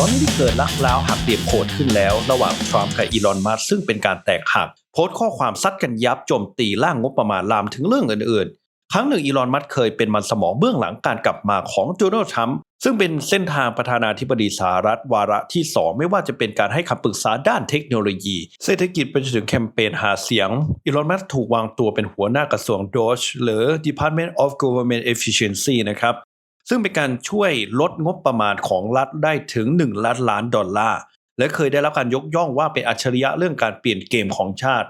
ตอนนี้เกิดลักล้าวหักเหลี่ยมโหดขึ้นแล้ว ระหว่างทรัมป์กับอีลอนมัสซึ่งเป็นการแตกหัก โพสต์ข้อความซัดกันยับโจมตีร่างงบประมาณลามถึงเรื่องอื่นๆ ครั้งหนึ่งอีลอนมัสเคยเป็นมันสมองเบื้องหลังการกลับมาของโดนัลด์ทรัมป์ซึ่งเป็นเส้นทางประธานาธิบดีสหรัฐวาระที่ 2 ไม่ว่าจะเป็นการให้คำปรึกษาด้านเทคโนโลยี เศรษฐกิจไปจนถึงแคมเปญหาเสียง อีลอนมัสถูกวางตัวเป็นหัวหน้ากระทรวง DOGE หรือ Department of Government Efficiency นะครับ ซึ่งเป็นการช่วยลดงบประมาณของรัฐได้ถึง 1 ล้านล้านดอลลาร์ และเคยได้รับการยกย่องว่าเป็นอัจฉริยะเรื่องการเปลี่ยนเกมของชาติ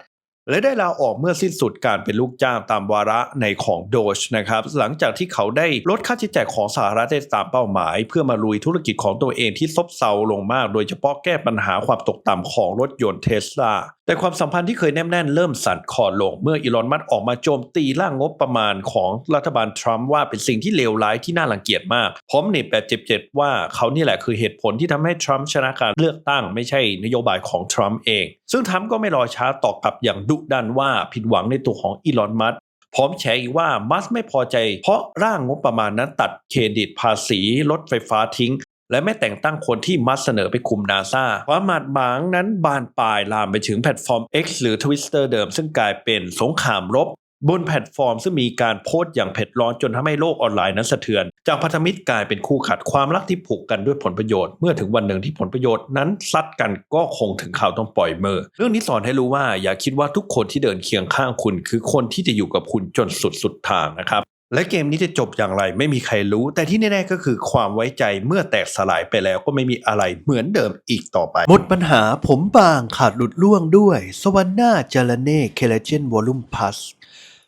และได้ลาออกเมื่อสิ้นสุดการเป็นลูกจ้างตามวาระในของโดชนะครับ หลังจากที่เขาได้ลดค่าใช้จ่ายของสหรัฐได้ตามเป้าหมาย เพื่อมาลุยธุรกิจของตัวเองที่ซบเซาลงมาก โดยเฉพาะแก้ปัญหาความตกต่ำของรถยนต์เทสลา แต่ความสัมพันธ์ที่เคยแนบแน่นเริ่มสั่นคลอนลง เมื่ออีลอนมัสออกมาโจมตีร่างงบประมาณของรัฐบาลทรัมป์ว่าเป็นสิ่งที่เลวร้ายที่น่ารังเกียจมาก พร้อมเหน็บแบบเจ็บๆว่าเขานี่แหละคือเหตุผลที่ทำให้ทรัมป์ชนะการเลือกตั้งไม่ใช่นโยบายของทรัมป์เอง ซึ่งทรัมป์ก็ไม่รอช้าตอบกลับอย่างดุดันว่าผิดหวังในตัวของอีลอนมัสพร้อมแฉอีกว่ามัสไม่พอใจ เพราะร่างงบประมาณนั้นตัดเครดิตภาษีรถไฟฟ้าทิ้ง และไม่แต่งตั้งคนที่มัสเสนอไปคุมนาซาความหมาดหมางนั้นบานปลายลามไปถึงแพลตฟอร์ม X หรือ Twitter เดิม ซึ่งกลายเป็นสงครามรบบนแพลตฟอร์มซึ่งมีการโพสต์อย่างเผ็ดร้อนจนทำให้โลกออนไลน์นั้นสะเทือน จากพันธมิตรกลายเป็นคู่ขัดความรักที่ผูกกันด้วยผลประโยชน์ เมื่อถึงวันหนึ่งที่ผลประโยชน์นั้นซัดกันก็คงถึงข่าวต้องปล่อยมือ เรื่องนี้สอนให้รู้ว่าอย่าคิดว่าทุกคนที่เดินเคียงข้างคุณ คือคนที่จะอยู่กับคุณจนสุดสุดทางนะครับ และเกมนี้จะจบอย่างไรไม่มีใครรู้ แต่ที่แน่ๆก็คือความไว้ใจเมื่อแตกสลายไปแล้วก็ไม่มีอะไรเหมือนเดิมอีกต่อไป หมดปัญหาผมบางขาดหลุดล่วงด้วย สว a น n าจา r เน่เคลเจนวอลลุ่มพัส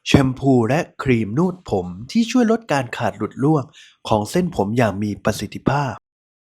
แชมพูและครีมนวดผมที่ช่วยลดการขาดหลุดล่วงของเส้นผมอย่างมีประสิทธิภาพ